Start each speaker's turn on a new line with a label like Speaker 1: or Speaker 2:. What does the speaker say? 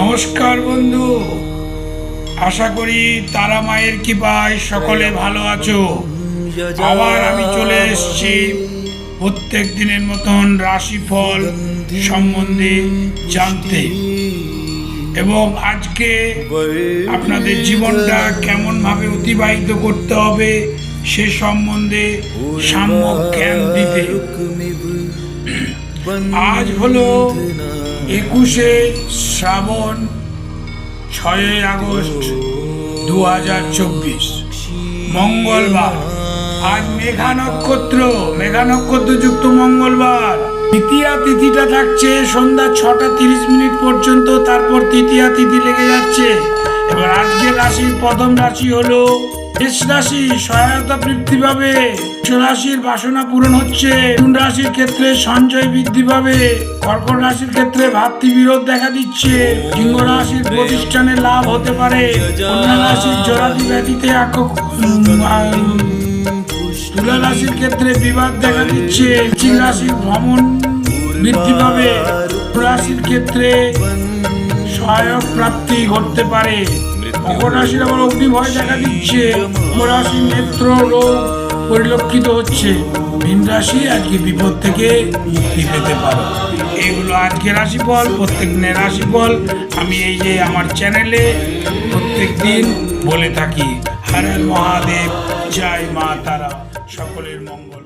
Speaker 1: নমস্কার বন্ধু। আশা করি তারা মায়ের কৃপায় সকলে ভালো আছো। আবার আমি চলে এসেছি প্রত্যেক দিনের মতন রাশিফল সম্বন্ধে জানতে। এবং আজকে আপনাদের জীবনটা কেমন ভাবে অতিবাহিত করতে হবে সে সম্বন্ধে সাম্যক জ্ঞান দিতে। আজ হলো একুশে শ্রাবণ ছয়ই আগস্ট দু হাজার চব্বিশ, মঙ্গলবার। আজ মেঘা নক্ষত্র মেঘা নক্ষত্র যুক্ত মঙ্গলবার। তৃতীয়া তিথিটা থাকছে সন্ধ্যা ছটা তিরিশ মিনিট পর্যন্ত, তারপর তৃতীয়া তিথি লেগে যাচ্ছে। এবার আজকের রাশির প্রথম রাশি হলো রাশি সহায়তা বৃদ্ধি পাবে। রাশির বাসনা পূরণ হচ্ছে। মিথুন রাশির ক্ষেত্রে সঞ্চয় বৃদ্ধি পাবে। কর্কট রাশির ক্ষেত্রে ভাতৃবিরোধ দেখা দিচ্ছে। সিংহ রাশির প্রতিষ্ঠানে লাভ হতে পারে। কন্যা রাশির জরাদি ব্যাধিতে তুলা রাশির ক্ষেত্রে বিবাদ দেখা দিচ্ছে। বৃশ্চিক রাশির ভ্রমণ বৃদ্ধি পাবে। রাশির ক্ষেত্রে সহায়ক প্রাপ্তি ঘটতে পারে। মকর রাশির আবার অগ্নিভয় দেখা দিচ্ছে কুম্ভ রাশির নেত্র রোগ পরিলক্ষিত হচ্ছে মীন রাশি আজকে বিপদ থেকে মুক্তি পেতে পারো এগুলো আজকে রাশিফল প্রত্যেক দিনের রাশিফল আমি এই যে আমার চ্যানেলে প্রত্যেক দিন বলে থাকি হর মহাদেব জয় মা তারা সকলের মঙ্গল